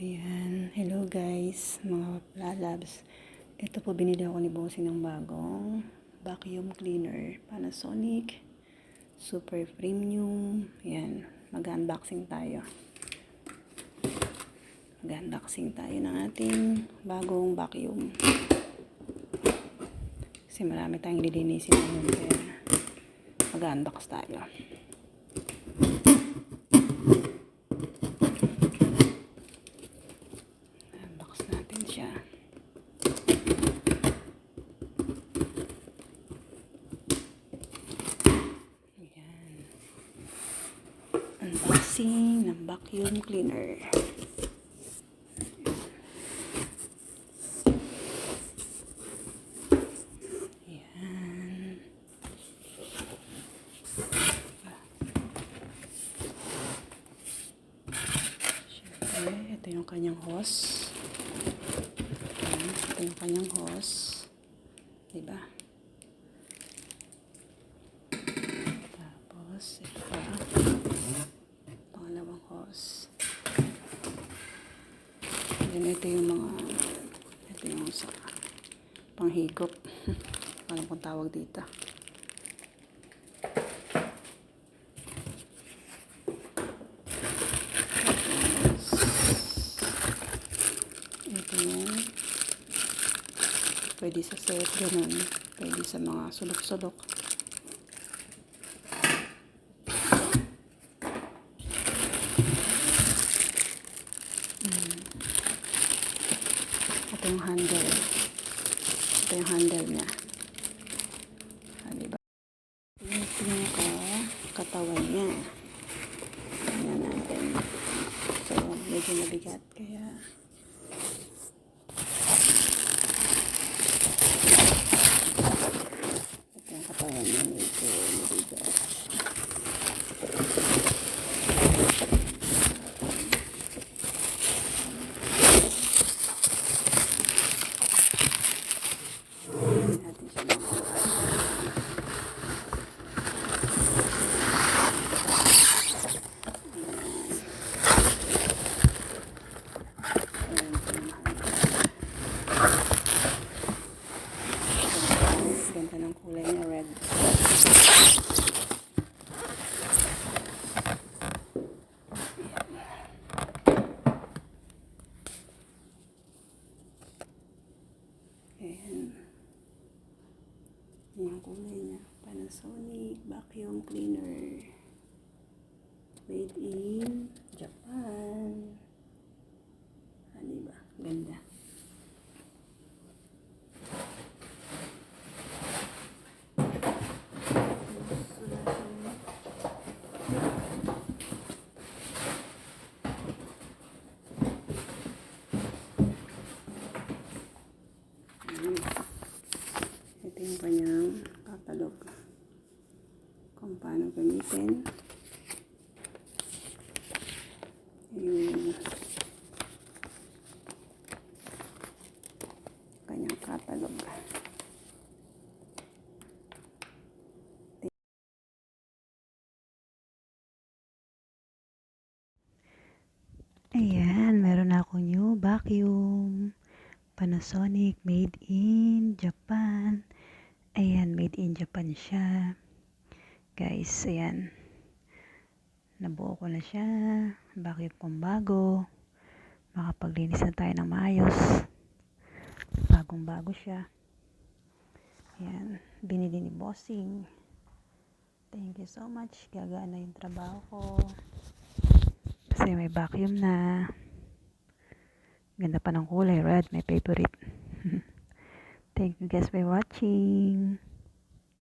Ayan. Hello guys, mga lalabs. Ito po binili ako ni Bossing ng bagong vacuum cleaner. Panasonic. Super premium. Ayan. Mag-unboxing tayo. Mag-unboxing tayo ng ating bagong vacuum. Kasi marami tayong lilinisin ngayon. Kaya mag-unbox tayo. Unbox natin siya. Ayan. Unboxing ng vacuum cleaner. Ayan. Ito yung kanyang hose. Ito yung kanyang hose. Diba? Tapos, ito pa. Pangalawang hose. Then, ito yung mga, ito yung sa panghigop. Alam kong tawag dito. Ito yung pwede sa set, ganun. Pwede sa mga sulok-sulok. Mm. Ito yung handle. Ito yung handle niya. Diba? Yung pinaka katawan niya. Tingnan natin. So, medyo mabigat. Kaya, ito yung katawan niya. Medyo mabigat. Tingnan natin siya mga Ganda ng kulay niya, red. Ayan. Yan yung kulay niya. Panasonic vacuum cleaner. Made in Japan. Ah, diba? Ganda. Ayan. Ito yung kanyang Paano gamitin. Yung kanyang katalog. Ayan, meron na ako new vacuum. Panasonic made in Japan. Ayan, made in Japan siya. Guys, ayan. Nabuo ko na siya. Vacuum kong bago. Makapaglinis na tayo ng maayos. Bagong bago siya. Ayan, binili ni Bossing. Thank you so much. Gagana yung trabaho ko. Kasi may vacuum na. Ganda pa ng kulay, red. My favorite. Thank you guys for watching.